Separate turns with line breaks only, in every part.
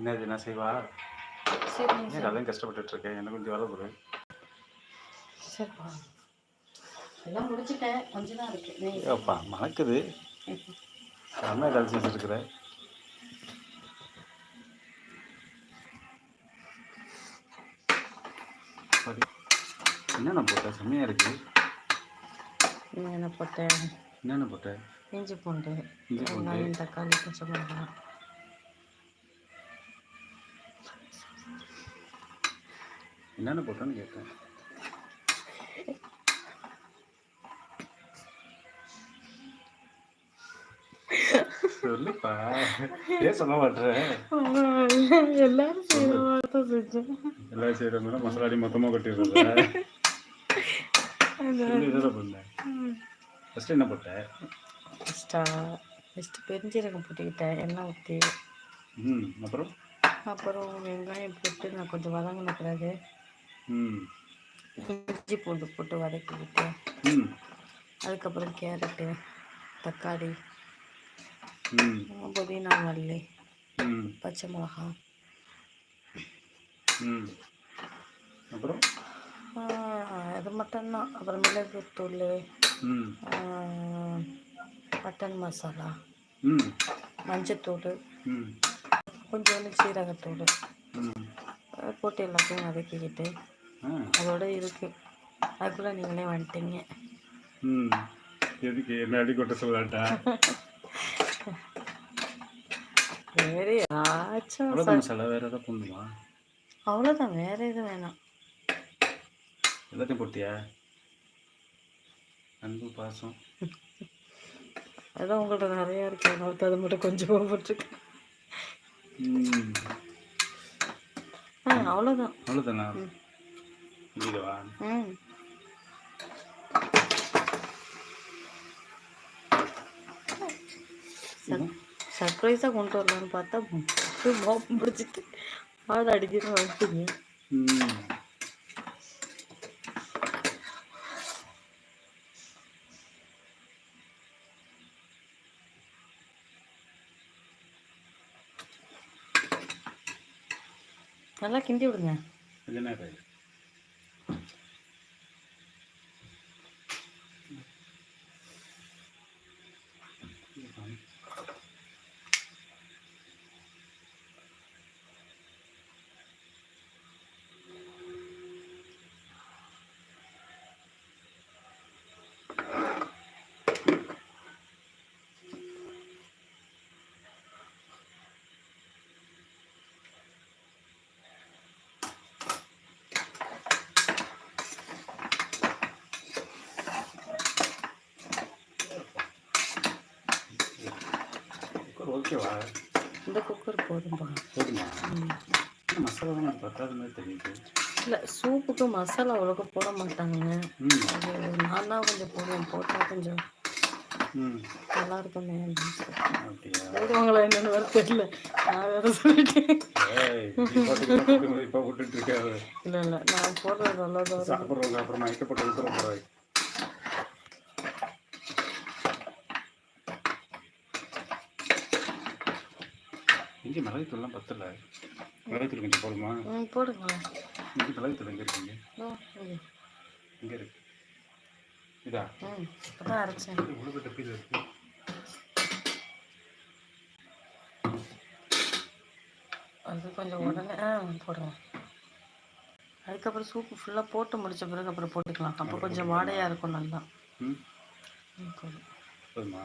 என்ன இது என்ன செய்வா ஏன் அதையும் கஷ்டப்பட்டுட்டு இருக்கேன் எனக்கு கொஞ்சம் வேலை கொடு
சரிப்பா எல்லாம் முடிச்சிட்டேன். கொஞ்சம் தான் இருக்கு. நீ
அப்பா மணக்குது. அம்மா ஏதாவது என்னென்ன போட்ட? செம்மையாக இருக்கு.
நீ என்ன போட்டேன்
என்னென்ன போட்ட?
இஞ்சி பூண்டு
இஞ்சி பூண்டு.
தக்காளி பச்சை மிளகாய்.
என்னென்ன போட்டேன்னு கேட்டேன். சொல்லுப்பா. ஏன் சொல்ல மாட்டேன்
எல்லாரும் செய்யற மாதிரி செஞ்சேன்.
எல்லாம் செய்கிறவங்க மசாலாடி மொத்தமாக இதெல்லாம் பண்ணேன் என்ன போட்ட?
ஃபஸ்ட்டா ஃபஸ்ட்டு பெருஞ்சீரகம் போட்டுக்கிட்டேன் எண்ணெய் ஊற்றி
ம் அப்புறம்?
அப்புறம் வெங்காயம் போட்டு நான் கொஞ்சம் வதங்கின பிறகு இஞ்சி பூண்டு போட்டு வதக்கிக்கிட்டு அதுக்கப்புறம் கேரட்டு தக்காளி புதினா மல்லி பச்சை மிளகாய்
அப்புறம்
அது இது மட்டும்தான் அப்புறம் மிளகுத்தூள் மட்டன் மசாலா மஞ்சத்தூள் கொஞ்சோண்டு சீரகத்தூள் போட்டு எல்லாத்தையும் வதக்கிக்கிட்டு அதோட இருக்கு. அதுக்குள்ளே நீங்களே வந்துட்டீங்க.
ம். எதுக்கு என்ன அடி கொட்ட சொல்லாட்டா?
வேறு
அவ்வளோதான் மசாலா வேறு எதாவது போடணுமா?
அவ்வளோதான் வேறு எதுவும் வேணாம்.
எல்லாத்தையும் போட்டியா? அன்பு பாசம்.
அதான் உங்கள்ட்ட நிறையா இருக்கு. அதனால அது மட்டும் கொஞ்சமாக போட்டிருக்கேன் ஆ அவ்வளோதான்
அவ்வளோதானா இதுவா
ம் சர்ப்ரைஸாக கொண்டு வரலான்னு பார்த்தா மோப்பம் பிடிச்சிட்டு ஆடு அடிக்கணும் வந்துட்டீங்க
ம்
நல்லா கிண்டி விடுங்க.
ஓகேவா
இந்த குக்கர் போதும்பா
போதுமா? மசாலா தான் பத்தாத மாதிரி தெரியுது.
இல்லை சூப்புக்கு மசாலா அவ்வளோக்கு போட மாட்டாங்க அது நான் தான் கொஞ்சம் போடுவேன் போட்டால் கொஞ்சம் நல்லா இருக்குமே போடுவாங்களா என்னன்னு வேறு தெரியல. நான் வேறு சொல்லிட்டேன்.
இப்போ விட்டுட்டு இருக்காது
இல்லை இல்லை நான் போடுறது நல்லதாக
சாப்பிட்றவங்க அப்புறம் மயக்கப்பட்டு இங்கே மிளகுத்தூள்லாம் பத்தல. மிளகுத்தூள் கொஞ்சம் போடுமா?
போடுங்களேன்
இங்கே மிளகுத்தூள் எங்கே இருக்குங்க?
இங்கே.
இருக்கு. இதா?
ம் அதான் அரைச்சேன்.
உழுவு டப்பியில் இருக்கு.
அது கொஞ்சம் உடனே ஆ போடுங்க. அதுக்கப்புறம் சூப்பு ஃபுல்லாக போட்டு முடிச்ச பிறகு அப்புறம் போட்டுக்கலாம். அப்போ கொஞ்சம் வாடையாக இருக்கும் நல்லா.
ம்?
ம் போதும்.
போதுமா?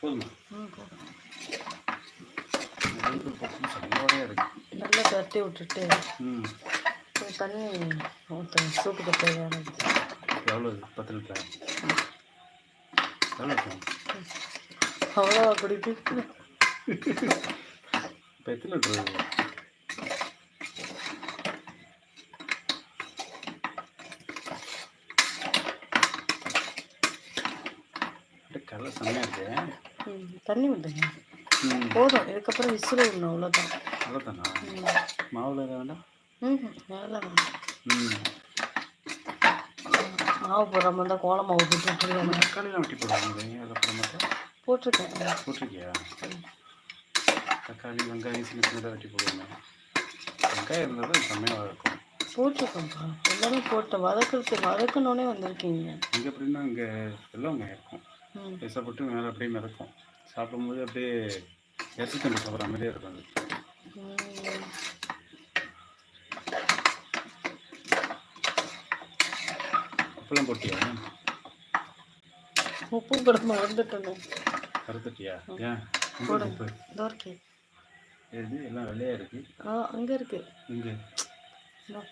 போதுமா?
நல்லா தட்டி விட்டுட்டு தண்ணி ஊற்றுங்க சூப்புக்கு தேவையானது
எவ்வளோ? பத்து லிட்டரா எவ்வளோ
அவ்வளோ குடிக்கு
இப்போ எத்தனை லிட்டர் கலர் செம்மையாக இருக்கு.
தண்ணி விடுங்க போதும். இதுக்கப்புறம் விசில் விடணும். அவ்வளோதான்
அவ்வளோதானா மாவில் எதாவது வேண்டாம்?
ம் வேண்டாம். மாவு போடுற மாதிரி இருந்தால் கோலம் மாவு போட்டு
தக்காளிலாம் வெட்டி போடுவாங்க அதில் போட மாட்டேன்
போட்டிருக்கேன்.
போட்டிருக்கியா? தக்காளி வெங்காயம் சின்ன சின்னதாக வெட்டி போடுவாங்க. வெங்காயம் இருந்தால் தான் செம்மையாக இருக்கும்
போட்டிருக்கோம்ப்பா எல்லாமே போட்டேன். வதக்கிறது வதக்கணுன்னே வந்திருக்கீங்க.
இங்கே எப்படின்னா இங்கே வெள்ளை வெங்காயம் இருக்கும். பெருசாக போட்டு மேலே அப்படியே மிதக்கும். சாப்பிடும்போது அப்படியே இறச்சி தண்ணி சாப்பிட்ற மாதிரியே இருக்கும் அது.
ம்.
உப்புலாம் போட்டியா?
உப்பு கூட மறந்துட்டேனே
கருத்துட்டியா ஏன்? உப்பு?
இதோ இருக்கே.
எது எல்லாம் வெள்ளையாக இருக்கு.
ஆ அங்கே இருக்கு.
இங்கே.
இதோ.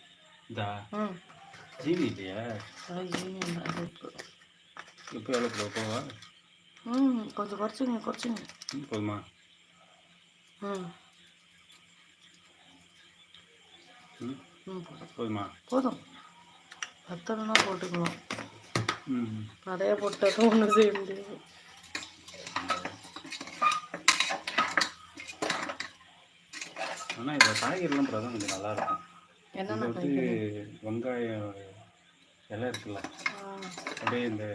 இதா? ஜீனி இல்லையா?
ஐயோ, உப்பு
எவ்வளோ போடுவா போவா
ம் கொஞ்சம் குறைச்சிங்க குறைச்சிங்க
ம், போதுமா
ம்
ம்
போதும்
போதுமா
பத்தலைன்னா போட்டுக்கலாம்
ம்
நிறைய போட்டாலும் ஒன்றும் செய்ய முடியாது
ஆனால் இதில் காய்கறிலாம் போட்டால் தான் கொஞ்சம் நல்லாயிருக்கும்
என்னென்ன
வந்து வெங்காயம் இலை இருக்குல்ல அப்படியே இந்த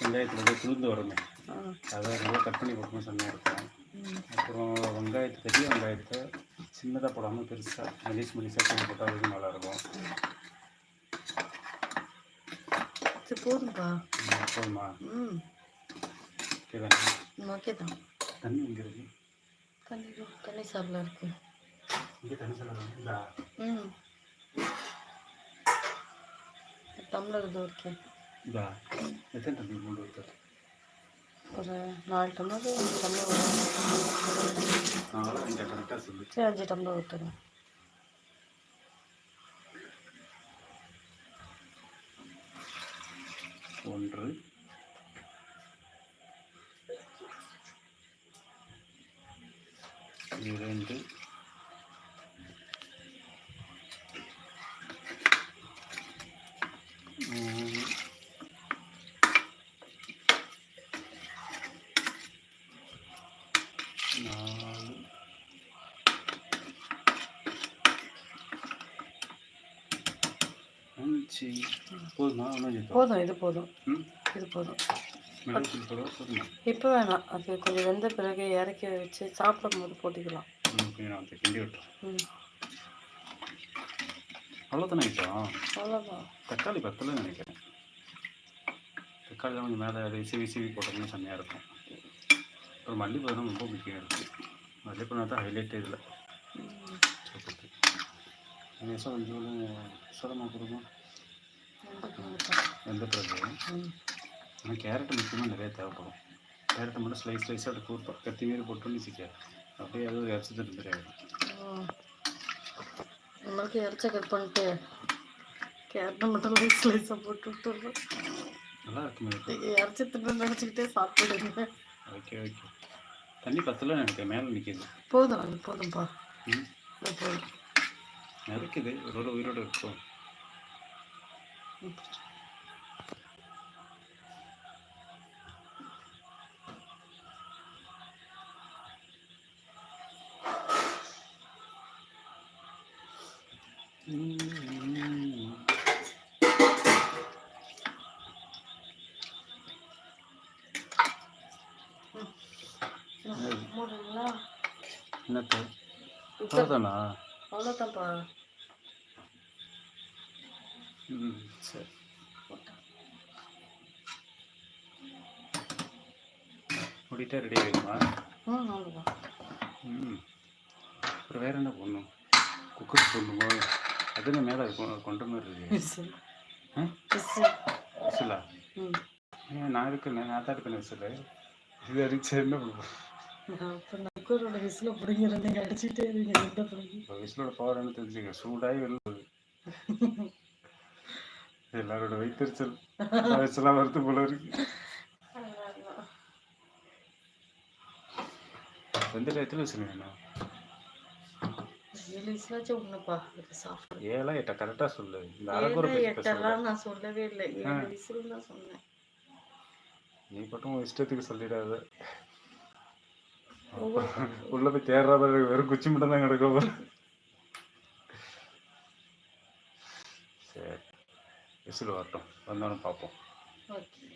வெங்காயத்தில் அப்படியே துளுந்து வருமே அதை நல்லா கட் பண்ணி போட்டோம்னா செம்மையாக இருக்கும். அப்புறம் வெங்காயத்தை பெரிய வெங்காயத்தை சின்னதாக போடாமல் பெருசாக மெலிஸ் மெலிஸாக பண்ணி போட்டால் அதுவும் நல்லாயிருக்கும்.
போதும்பா.
போதுமா?
ம்.
ஓகே தானே?
ஓகே தான்.
தண்ணி இங்கே இருக்கு?
தண்ணி தண்ணி சாப்பிட இருக்கு.
இங்கே தண்ணி இல்லை
ம். டம்ளர் இது இருக்கு.
இதா எத்தனை தண்ணி மூணு வைக்கிறது
ஒரு நாலு டம்ளர் அஞ்சு டம்ளர் வரும்
நான் இங்கே கரெக்டாக சொல்லு
சரி அஞ்சு டம்ளர் ஊற்றுங்க
ஒன்று இரண்டு அஞ்சு போதுமா? ஒன்று
போதும் இது போதும். இது போதும். இப்போ வேணாம். அது கொஞ்சம் வெந்த பிறகு இறக்கி வச்சு சாப்பிடும் போது போட்டுக்கலாம்.
அவ்வளோதானே ஐட்டம்
அவ்வளோதான்
தக்காளி பத்தல நினைக்கிறேன். தக்காளி தான் கொஞ்சம் மேலே சீவி சீவி போட்டோம்னா செம்மையாக இருக்கும். ஒரு மல்லிப்பூ தான் ரொம்ப முக்கியம் இருக்குது மல்லிப்பூ தான் ஹைலைட்டே இதில். நீங்கள் சொல் கொஞ்சம் சொல்லமா கொடுங்க எந்த பிறகு
ம்
ஆனால் கேரட் முக்கியமாக நிறைய தேவைப்படும். கேரட்டை மட்டும் ஸ்லைஸ் ஸ்லைஸாக அப்படி கூப்பா கத்தி மாரி போட்டோன்னு சிக்க அப்படியே அது இறச்சி ஆகிடும்
ம். நம்மளுக்கு இறச்ச கட் பண்ணிட்டு கேரட்டை மட்டும் லைஸ் லைஸாக போட்டு விட்டுருவோம்
நல்லா இருக்குமே இப்போ
இறச்சி தின்னு நினச்சிக்கிட்டே சாப்பிடுங்க.
ஓகே ஓகே தண்ணி பத்தல நினைக்கிறேன். மேலே நிற்கிது
போதும் அது
ம்.
போதும்
இருக்குது ஒரு உயிரோடு இருக்கும். அவ்வளோதானா
அவ்வளோதான்ப்பா
ம் சரி முடிட்டா ரெடி ஆகிடுமா
ம். அவ்வளோதான்
ம் அப்புறம் வேறு என்ன பண்ணணும் குக்கர் போடணுமோ? அதுன்னு மேலே கொண்ட மாதிரி இருக்கு.
விசில்.
ஏன் நான் இருக்கேன் நான் தான் இருக்கேன் விசில்? இது அடிச்சு என்ன பண்ணுவோம்
குக்கரோட விசில் பிடிங்கிற நீங்கள் அடிச்சுட்டே
இப்போ விசிலோட பவர் என்ன தெரிஞ்சுக்க சூடாகி வெளில. எல்லாரோட வைத்தறிச்சல் விசிலாக வருது போல இருக்கு. எந்த டயத்தில் விசில் வேணும்
ஏழு சாப்பிடு.
எட்டா? கரெக்டாக சொல்லு. இந்த பேச
எட்டெல்லாம் நான் சொல்லவே இல்லை. ஏழு விசில் தான் சொன்னேன்.
நீ மட்டும் உன் இஷ்டத்துக்கு சொல்லிடாத. உள்ள போய் தேடுறாத வெறும் குச்சி மட்டும் தான் கிடக்கும். விசில் வரட்டும். வந்தோன்னு பார்ப்போம்.
ஓகே.